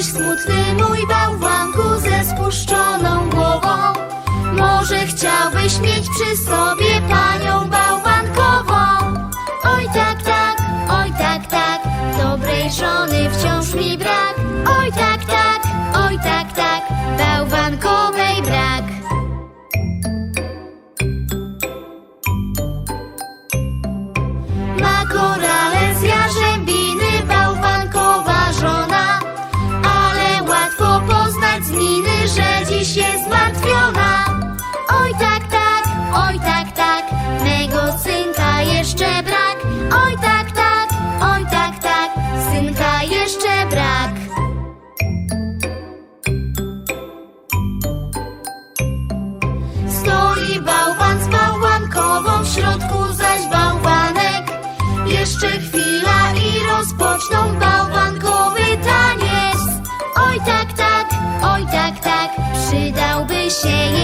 Stoisz smutny mój bałwanku ze spuszczoną głową. Może chciałbyś mieć przy sobie panią bałwankową? Oj tak, tak, oj tak, tak Dobrej żony wciąż mi brak. Oj tak, tak, oj tak, tak Bałwankowej brak. Ma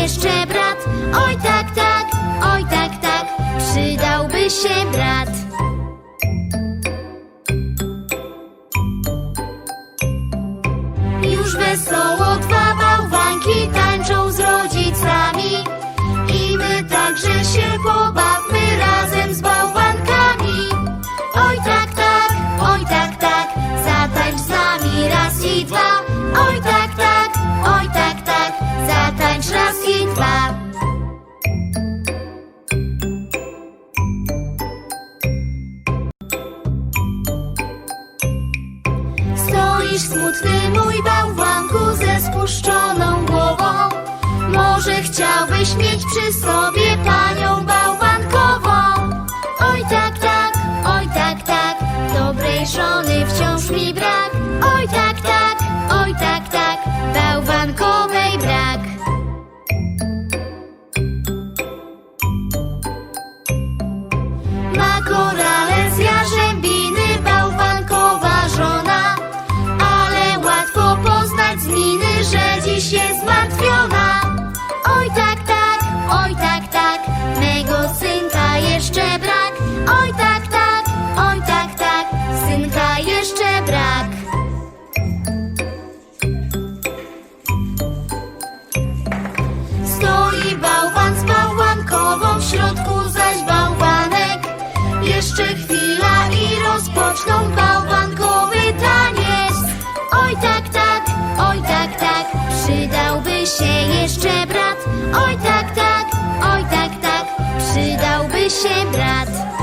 jeszcze brat. Oj tak, tak, oj tak, tak, przydałby się brat. Stoisz smutny mój bałwanku ze spuszczoną głową. Może chciałbyś mieć przy sobie panią bałwankową? Oj tak, tak, oj tak, tak Dobrej żony wciąż mi brak rozpoczną bałwankowy taniec. Oj tak, tak, oj tak, tak, przydałby się jeszcze brat. Oj tak, tak, oj tak, tak, przydałby się brat.